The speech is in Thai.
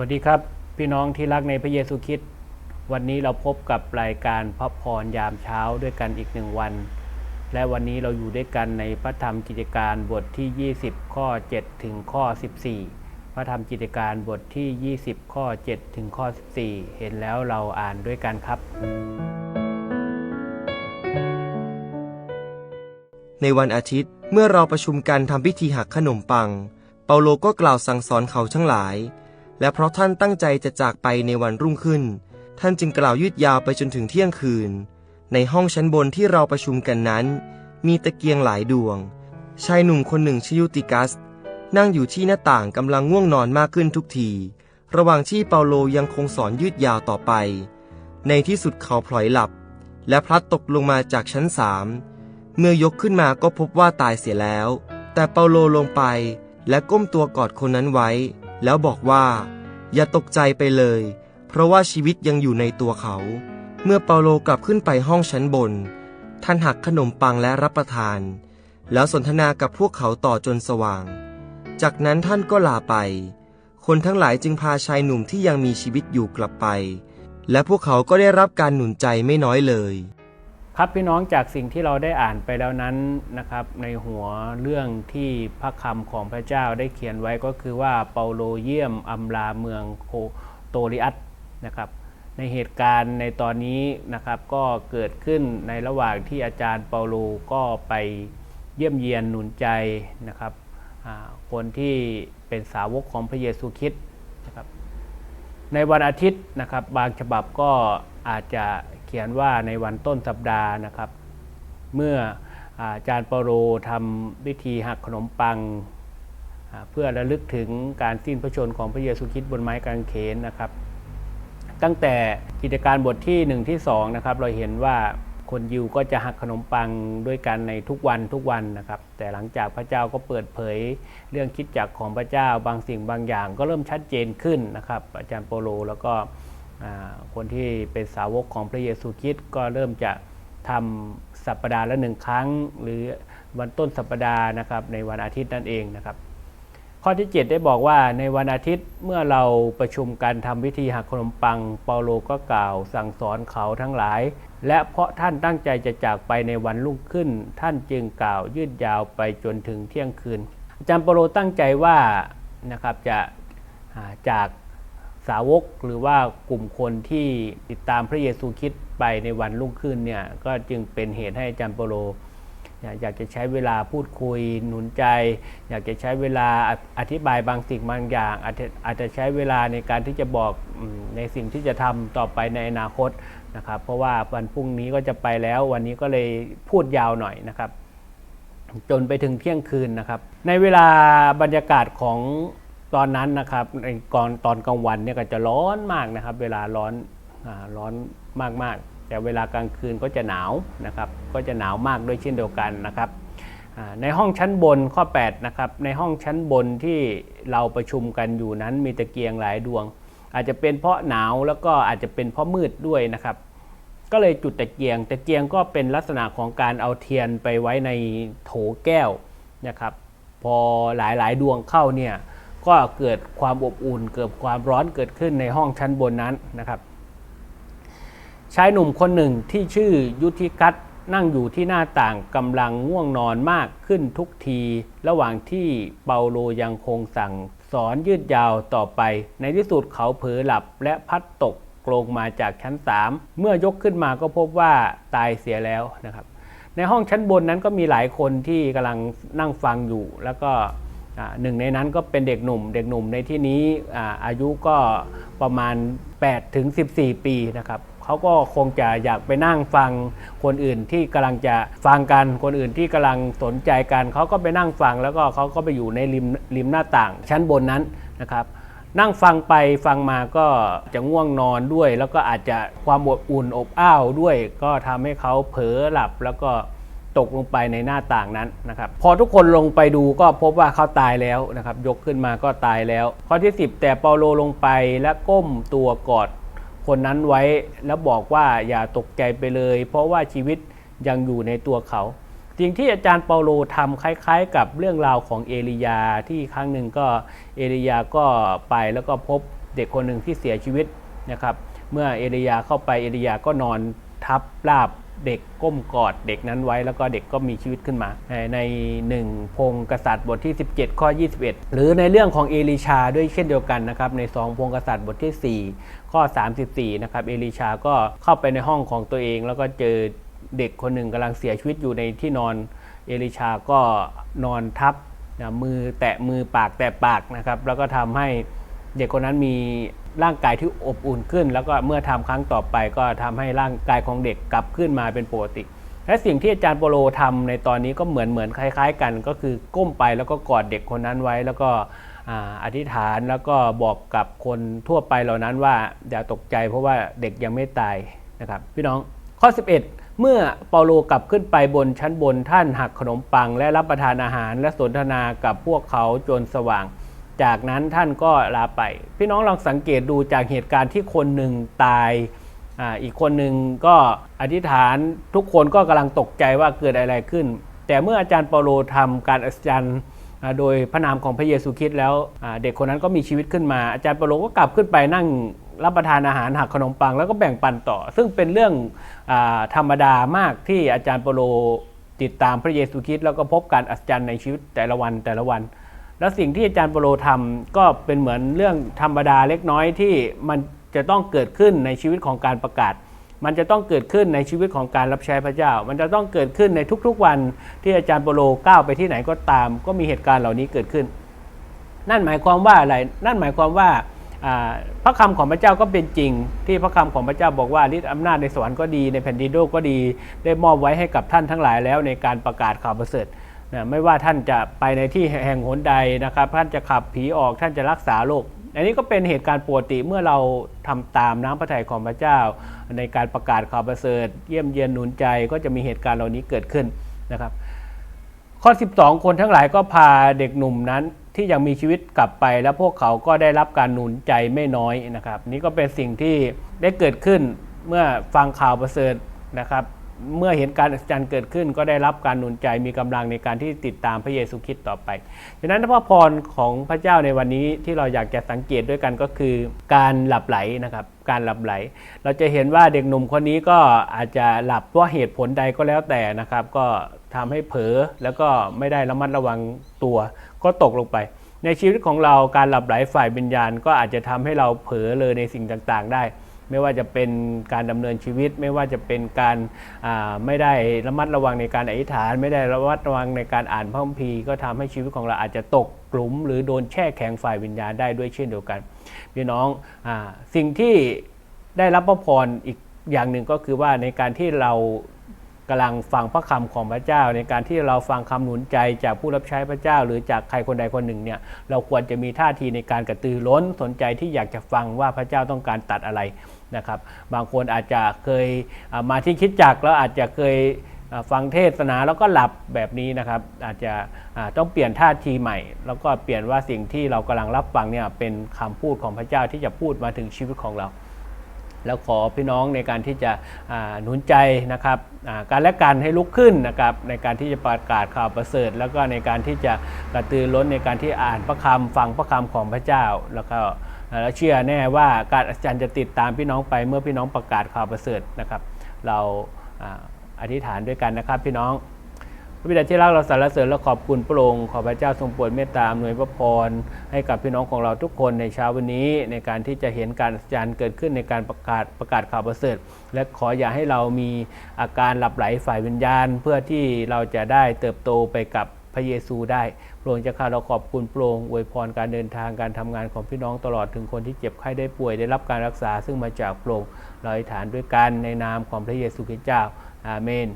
วัสดีครับ พี่น้องที่รักในพระเยซูคริสต์วันนี้เราพบกับรายการพระพรยามเช้าด้วยกันอีกหนึ่งวัน และวันนี้เราอยู่ด้วยกันในพระธรรมกิจการบทที่ 20 ข้อ 7 ถึงข้อ 14 พระธรรมกิจการบทที่ 20 ข้อ 7 ถึงข้อ 14 เห็นแล้วเราอ่านด้วยกันครับ ในวันอาทิตย์เมื่อเราประชุมกันทำพิธีหักขนมปัง เปาโลก็กล่าวสั่งสอนเขาทั้งหลาย และเพราะท่านตั้งใจจะจากไปในวันรุ่งขึ้น ท่านจึงกล่าวยืดยาวไปจนถึงเที่ยงคืน ในห้องชั้นบนที่เราประชุมกันนั้น มีตะเกียงหลายดวง ชายหนุ่มคนหนึ่งชื่อยูติกัส นั่งอยู่ที่หน้าต่างกำลังง่วงนอนมากขึ้นทุกที ระหว่างที่เปาโลยังคงสอนยืดยาวต่อไป ในที่สุดเขาพลอยหลับ และพลัดตกลงมาจากชั้นสามเมื่อยกขึ้นมาก็พบว่าตายเสียแล้ว แต่เปาโลลงไปและก้มตัวกอดคนนั้นไว้ แล้วบอกว่า อย่าตกใจไปเลย เพราะว่าชีวิตยังอยู่ในตัวเขา เมื่อเปาโลกลับขึ้นไปห้องชั้นบน ท่านหักขนมปังและรับประทาน แล้วสนทนากับพวกเขาต่อจนสว่าง จากนั้นท่านก็ลาไป คนทั้งหลายจึงพาชายหนุ่มที่ยังมีชีวิตอยู่กลับไป และพวกเขาก็ได้รับการหนุนใจไม่น้อยเลย ครับพี่น้องจากสิ่งที่เราได้อ่านไปแล้วนั้นนะครับในหัวเรื่องที่พระคำของพระเจ้าได้เขียนไว้ก็คือว่าเปาโลเยี่ยมอำลาเมืองโคโตริอัสนะครับในเหตุการณ์ในตอนนี้นะครับก็เกิดขึ้นในระหว่างที่อาจารย์เปาโลก็ไปเยี่ยมเยียนหนุนใจนะครับคนที่เป็นสาวกของพระเยซูคริสต์นะครับในวันอาทิตย์นะครับบางฉบับก็อาจจะเขียนว่าในวันต้นสัปดาห์นะครับ เมื่ออาจารย์เปโลทำพิธีหักขนมปัง เพื่อระลึกถึงการสิ้นพระชนม์ของพระเยซูคริสต์บนไม้กางเขนนะครับ ตั้งแต่กิจการบทที่ 1 ที่2นะครับเราเห็นว่าคนยิวก็จะหักขนมปังด้วยกันในทุกวันทุกวันนะครับ แต่หลังจากพระเจ้าก็เปิดเผย เรื่องคิดจักของพระเจ้าบางสิ่งบางอย่างก็เริ่มชัดเจนขึ้นนะครับ อาจารย์โปโลแล้วก็ คนที่เป็นสาวกของพระเยซูคริสต์ก็เริ่มจะทำสัปดาห์ละหนึ่งครั้ง หรือวันต้นสัปดาห์นะครับในวันอาทิตย์นั่นเองนะครับ ข้อที่ 7 ได้บอกว่าในวันอาทิตย์เมื่อเราประชุมกันทำพิธีหักขนมปัง เปาโลก็กล่าวสั่งสอนเขาทั้งหลาย และเพราะท่านตั้งใจจะจากไปในวันรุ่งขึ้น ท่านจึงกล่าวยืดยาวไปจนถึงเที่ยงคืนอาจารย์เปาโลตั้งใจว่านะครับจะจาก สาวกหรือว่ากลุ่มคนที่ติดตามพระเยซูคริสต์ไปในวันรุ่งขึ้นเนี่ยก็จึงเป็นเหตุให้อาจารย์เปโลอยากจะใช้เวลาพูดคุยหนุนใจ อยากจะใช้เวลาออธิบายบางสิ่งบางอย่าง อาจจะอาจจะใช้เวลาในการที่จะบอกในสิ่งที่จะทำต่อไปในอนาคตนะครับ เพราะว่าวันพรุ่งนี้ก็จะไปแล้ว วันนี้ก็เลยพูดยาวหน่อยนะครับ จนไปถึงเที่ยงคืนนะครับ ในเวลาบรรยากาศของ ตอนนั้นนะครับในก่อนตอนกลางวันเนี่ยก็จะร้อนมากนะครับ เวลาร้อนอร้อนมากๆ แต่เวลากลางคืนก็จะหนาวนะครับ ก็จะหนาวมากด้วยเช่นเดียวกันนะครับในห้องชั้นบนข้อ8นะครับในห้องชั้นบนที่เราประชุมกันอยู่นั้นมีตะเกียงหลายดวง อาจจะเป็นเพราะหนาวแล้วก็อาจจะเป็นเพราะมืดด้วยนะครับ ก็เลยจุดตะเกียง ตะเกียงก็เป็นลักษณะของการเอาเทียนไปไว้ในโถแก้วนะครับ พอหลายๆ ดวงเข้าเนี่ย ก็เกิดความอบอุ่น เกิดความร้อนเกิดขึ้นในห้องชั้นบนนั้นนะครับ ชายหนุ่มคนหนึ่งที่ชื่อยุทธิกัตนั่งอยู่ที่หน้าต่างกำลังง่วงนอนมากขึ้นทุกที ระหว่างที่เปาโลยังคงสั่งสอนยืดยาวต่อไป ในที่สุดเขาเผลอหลับและพัดตกโลงมาจากชั้น 3 เมื่อยกขึ้นมาก็พบว่าตายเสียแล้วนะครับ ในห้องชั้นบนนั้นก็มีหลายคนที่กำลังนั่งฟังอยู่ แล้วก็ หนึ่งในนั้นก็เป็นเด็กหนุ่ม เด็กหนุ่มในที่นี้อาอายุก็ประมาณ8ถึง14 ปีนะครับเขาก็คงจะอยากไปนั่งฟังคนอื่นที่กำลังจะฟังกันคนอื่นที่กำลังสนใจกันเขาก็ไปนั่งฟังแล้วก็เขาก็ไปอยู่ในริมริมหน้าต่าง ชั้นบนนั้นนะครับนั่งฟังไปฟังมาก็จะง่วงนอนด้วย แล้วก็อาจจะความอบอุ่นอบอ้าวด้วย ก็ทำให้เขาเผลอหลับแล้วก็ ตกลงไปในหน้าต่างนั้นนะครับพอทุกคนลงไปดูก็พบว่าเขาตายแล้วนะครับยกขึ้นมาก็ตายแล้ว ข้อที่ 10 แต่เปาโลลงไปและก้มตัวกอดคนนั้นไว้แล้วบอกว่าอย่าตกใจไปเลย เพราะว่าชีวิตยังอยู่ในตัวเขาสิ่งที่อาจารย์เปาโลทำคล้าย ๆ กับเรื่องราวของเอลียาที่ครั้งหนึ่งก็เอลียาก็ไปแล้วก็พบเด็กคนหนึ่งที่เสียชีวิตนะครับ เมื่อเอลียาเข้าไปเอลียาก็นอนทับราบ เด็กก้มกอดเด็กนั้นไว้ แล้วก็เด็กก็มีชีวิตขึ้นมา ในหนึ่งพงกษัตริย์บทที่ 17 ข้อ 21 หรือในเรื่องของเอลิชาด้วยเช่นเดียวกันนะครับในสองพงกษัตริย์บทที่ 4 ข้อ 34 นะครับเอลิชาก็เข้าไปในห้องของตัวเอง แล้วก็เจอเด็กคนหนึ่งกำลังเสียชีวิตอยู่ในที่นอนเอลิชาก็นอนทับนะมือแตะมือปากแตะปากนะครับแล้วก็ทำให้ เด็กคนนั้นมีร่างกายที่อบอุ่นขึ้น แล้วก็เมื่อทำครั้งต่อไปก็ทำให้ร่างกายของเด็กกลับขึ้นมาเป็นปกติ และสิ่งที่อาจารย์โปโลทำในตอนนี้ก็เหมือนเหมือนคล้าย ๆ กัน ก็คือก้มไปแล้วก็กอดเด็กคนนั้นไว้ แล้วก็ออธิษฐานแล้วก็บอกกับคนทั่วไปเหล่านั้นว่าอย่าตกใจเพราะว่าเด็กยังไม่ตายนะครับ พี่น้องข้อ 11เมื่อเปาโลกลับขึ้นไปบนชั้นบนท่านหักขนมปังและรับประทานอาหารและสนทนากับพวกเขาจนสว่าง จากนั้นท่านก็ลาไป พี่น้องลองสังเกตดูจากเหตุการณ์ที่คนหนึ่งตายอ,อีกคนหนึ่งก็อธิษฐานทุกคนก็กำลังตกใจว่าเกิดอะไรขึ้น แต่เมื่ออาจารย์เปาโลทำการอัศจรรย์โดยพระนามของพระเยซูคริสต์แล้วเด็กคนนั้นก็มีชีวิตขึ้นมา อาจารย์เปาโลก็กลับขึ้นไปนั่งรับประทานอาหารหักขนมปังแล้วก็แบ่งปันต่อ ซึ่งเป็นเรื่องอธรรมดามากที่อาจารย์เปาโลติดตามพระเยซูคริสต์แล้วก็พบการอัศจรรย์ในชีวิตแต่ละวันแต่ละวัน แล้วสิ่งที่อาจารย์ปโลทำก็เป็นเหมือนเรื่องธรรมดาเล็กน้อยที่มันจะต้องเกิดขึ้นในชีวิตของการประกาศ มันจะต้องเกิดขึ้นในชีวิตของการรับใช้พระเจ้า มันจะต้องเกิดขึ้นในทุกๆวันที่อาจารย์ปโลก้าวไปที่ไหนก็ตาม ก็มีเหตุการณ์เหล่านี้เกิดขึ้น นั่นหมายความว่าอะไร นั่นหมายความว่าพระคำของพระเจ้าก็เป็นจริง ที่พระคำของพระเจ้าบอกว่าฤทธิ์อำนาจในสวรรค์ก็ดีในแผ่นดินโลกก็ดี ได้มอบไว้ให้กับท่านทั้งหลายแล้วในการประกาศข่าวประเสริฐ นะไม่ว่าท่านจะไปในที่แห่งหนใดนะครับ ท่านจะขับผีออกท่านจะรักษาโรคอันนี้ก็เป็นเหตุการณ์ปกติเมื่อเราทำตามน้ำพระทัยของพระเจ้า ในการประกาศข่าวประเสริฐ เยี่ยมเยียนหนุนใจก็จะมีเหตุการณ์เหล่านี้เกิดขึ้นนะครับ ข้อ 12 คนทั้งหลายก็พาเด็กหนุ่มนั้นที่ยังมีชีวิตกลับไป แล้วพวกเขาก็ได้รับการหนุนใจไม่น้อยนะครับ นี่ก็เป็นสิ่งที่ได้เกิดขึ้นเมื่อฟังข่าวประเสริฐนะครับ เมื่อเห็นการอัศจรรย์เกิดขึ้น ก็ได้รับการหนุนใจมีกำลังในการที่ติดตามพระเยซูคริสต์ต่อไปฉะนั้นพระพรของพระเจ้าในวันนี้ที่เราอยากจะสังเกตด้วยกันก็คือ การหลับไหลนะครับการหลับไหล เราจะเห็นว่าเด็กหนุ่มคนนี้ก็อาจจะหลับเพราะเหตุผลใดก็แล้วแต่นะครับ ก็ทำให้เผลอแล้วก็ไม่ได้ระมัดระวังตัว ก็ตกลงไป ในชีวิตของเราการหลับไหลฝ่ายวิญญาณ ก็อาจจะทำให้เราเผลอเลยในสิ่งต่างๆ ได้ ไม่ว่าจะเป็นการดำเนินชีวิต ไม่ว่าจะเป็นการไม่ได้ระมัดระวังในการอธิษฐาน ไม่ได้ระมัดระวังในการอ่านพระคัมภีร์ก็ทำให้ชีวิตของเราอาจจะตกกลุ่มหรือโดนแช่แข็งฝ่ายวิญญาณได้ด้วยเช่นเดียวกัน พี่น้องอสิ่งที่ได้รับพระพรอีกอย่างหนึ่งก็คือว่าในการที่เรา กำลังฟังพระคำของพระเจ้า ในการที่เราฟังคำหนุนใจจากผู้รับใช้พระเจ้า หรือจากใครคนใดคนหนึ่งเนี่ยเราควรจะมีท่าทีในการกระตือร้นสนใจที่อยากจะฟังว่าพระเจ้าต้องการตัดอะไรนะครับ บางคนอาจจะเคยมาที่คิดจักแล้วอาจจะเคยฟังเทศนาแล้วก็หลับแบบนี้นะครับ อาจจะต้องเปลี่ยนท่าทีใหม่ แล้วก็เปลี่ยนว่าสิ่งที่เรากำลังรับฟังเนี่ยเป็นคำพูดของพระเจ้าที่จะพูดมาถึงชีวิตของเรา แล้วขอพี่น้องในการที่จะหนุนใจนะครับการและการให้ลุกขึ้นนะครับในการที่จะประกาศข่าวประเสริฐ แล้วก็ในการที่จะกระตือร้นในการที่อ่านพระคำฟังพระคำของพระเจ้าแล้วก็แล้วเชื่อแน่ว่าการอัศจรรย์จะติดตามพี่น้องไปเมื่อพี่น้องประกาศข่าวประเสริฐนะครับ เราอธิษฐานด้วยกันนะครับพี่น้อง ระบิดาที่รักเราสรรเสริญและขอบคุณพระองค์ขอพระเจ้าทรงโปรดเมตตาอำนวยพระพรให้กับพี่น้องของเราทุกคนในเช้าวันนี้ ในการที่จะเห็นการอัศจรรย์เกิดขึ้นในการประกาศประกาศข่าวประเสริฐ และขออย่าให้เรามีอาการหลับไหลฝ่ายวิญญาณ เพื่อที่เราจะได้เติบโตไปกับพระเยซูได้พระองค์จะข้าเราขอบคุณพระองค์อวยพรการเดินทางการทำงานของพี่น้องตลอดถึงคนที่เจ็บไข้ได้ป่วยได้รับการรักษาซึ่งมาจากพระองค์เราอธิษฐานด้วยกันในนามของพระเยซูคริสต์เจ้าอาเมน